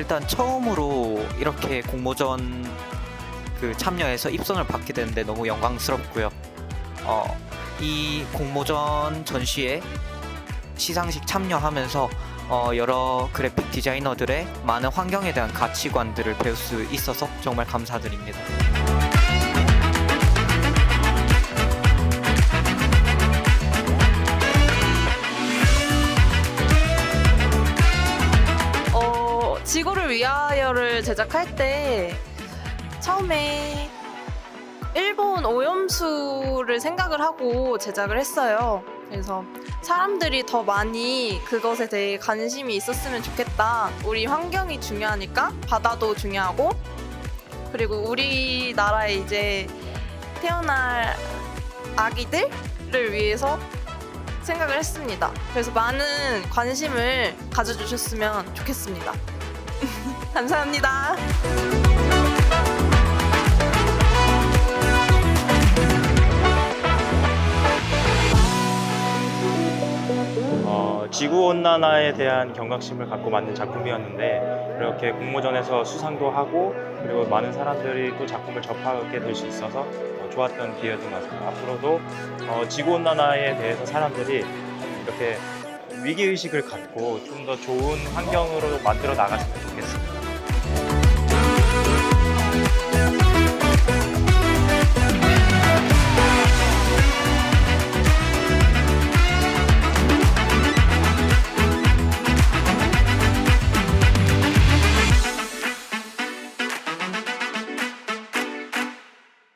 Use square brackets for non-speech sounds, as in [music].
일단 처음으로 이렇게 공모전 그 참여해서 입선을 받게 되는데 너무 영광스럽고요. 어, 이 공모전 전시회 시상식 참여하면서 어, 여러 그래픽 디자이너들의 많은 환경에 대한 가치관들을 배울 수 있어서 정말 감사드립니다. 지구를 위하여를 제작할 때 처음에 일본 오염수를 생각을 하고 제작을 했어요. 그래서 사람들이 더 많이 그것에 대해 관심이 있었으면 좋겠다. 우리 환경이 중요하니까 바다도 중요하고 그리고 우리나라에 이제 태어날 아기들을 위해서 생각을 했습니다. 그래서 많은 관심을 가져주셨으면 좋겠습니다. [laughs] 감사합니다. 어, 지구 온난화에 대한 경각심을 갖고 만든 작품이었는데 이렇게 공모전에서 수상도 하고 그리고 많은 사람들이 또 작품을 접하게 될 수 있어서 어, 좋았던 기회였던 것 같습니다. 앞으로도 어, 지구 온난화에 대해서 사람들이 이렇게 위기 의식을 갖고 좀 더 좋은 환경으로 만들어 나갔으면 좋겠습니다.